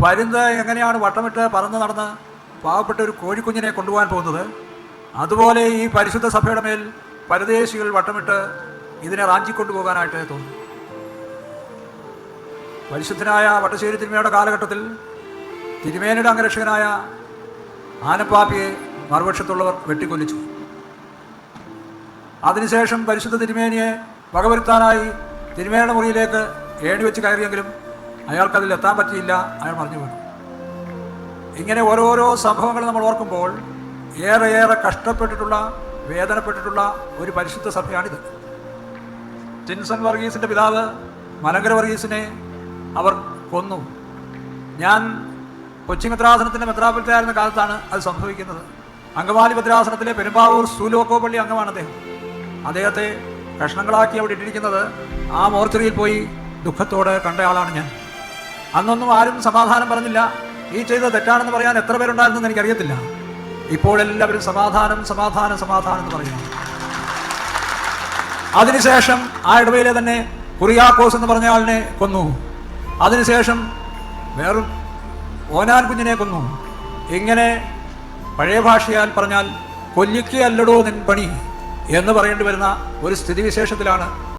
പരുന്ത് എങ്ങനെയാണ് വട്ടമിട്ട് പറന്ന് നടന്ന് പാവപ്പെട്ട ഒരു കോഴിക്കുഞ്ഞിനെ കൊണ്ടുപോകാൻ പോകുന്നത്? അതുപോലെ ഈ പരിശുദ്ധ സഭയുടെ മേൽ പരദേശികൾ വട്ടമിട്ട് ഇതിനെ റാഞ്ചി റാഞ്ചിക്കൊണ്ടുപോകാനായിട്ട് തോന്നുന്നു. പരിശുദ്ധനായ വട്ടശ്ശേരി തിരുമേയുടെ കാലഘട്ടത്തിൽ തിരുമേനയുടെ അംഗരക്ഷകനായ ആനപ്പാപ്പിയെ മറുപക്ഷത്തുള്ളവർ വെട്ടിക്കൊല്ലിച്ചു. അതിനുശേഷം പരിശുദ്ധ തിരുമേനിയെ വകവരുത്താനായി തിരുമേനയുടെ മുറിയിലേക്ക് ഏണിവെച്ച് കയറിയെങ്കിലും അയാൾക്കതിൽ എത്താൻ പറ്റിയില്ല അയാൾ മറിഞ്ഞു വീണു. ഇങ്ങനെ ഓരോരോ സംഭവങ്ങൾ നമ്മൾ ഓർക്കുമ്പോൾ ഏറെ ഏറെ കഷ്ടപ്പെട്ടിട്ടുള്ള വേദനപ്പെട്ടിട്ടുള്ള ഒരു പരിശുദ്ധ സഭയാണിത്. ടിൻസൺ വർഗീസിന്റെ പിതാവ് മലങ്കര വർഗീസിനെ അവർ കൊന്നു. ഞാൻ കൊച്ചി മെത്രാസനത്തിന്റെ മെത്രാപൊലിത്തായിരുന്ന കാലത്താണ് അത് സംഭവിക്കുന്നത്. അങ്കമാലി ഭദ്രാസനത്തിലെ പെരുമ്പാവൂർ സൂലോക്കോ പള്ളി അംഗമാണ് അദ്ദേഹം. അദ്ദേഹത്തെ കഷ്ണങ്ങളാക്കി അവിടെ ഇട്ടിരിക്കുന്നത് ആ മോർച്ചറിയിൽ പോയി ദുഃഖത്തോടെ കണ്ട ആളാണ് ഞാൻ. അന്നൊന്നും ആരും സമാധാനം പറഞ്ഞില്ല. ഈ ചെയ്തത് തെറ്റാണെന്ന് പറയാൻ എത്ര പേരുണ്ടായിരുന്നു പേരുണ്ടായിരുന്നെന്ന് എനിക്കറിയത്തില്ല. ഇപ്പോഴെല്ലാവരും സമാധാനം സമാധാനം സമാധാനം എന്ന് പറയുന്നു. അതിനുശേഷം ആ ഇടവയിലെ തന്നെ കുറിയാക്കോസ് എന്ന് പറഞ്ഞ ആളിനെ കൊന്നു. അതിനുശേഷം വേറും ഓനാൻ കുഞ്ഞിനെ കൊന്നു. ഇങ്ങനെ പഴയ ഭാഷയാൽ പറഞ്ഞാൽ കൊല്ലിക്കയല്ലടോ നിൻ പണി എന്ന് പറയേണ്ടി വരുന്ന ഒരു സ്ഥിതിവിശേഷത്തിലാണ്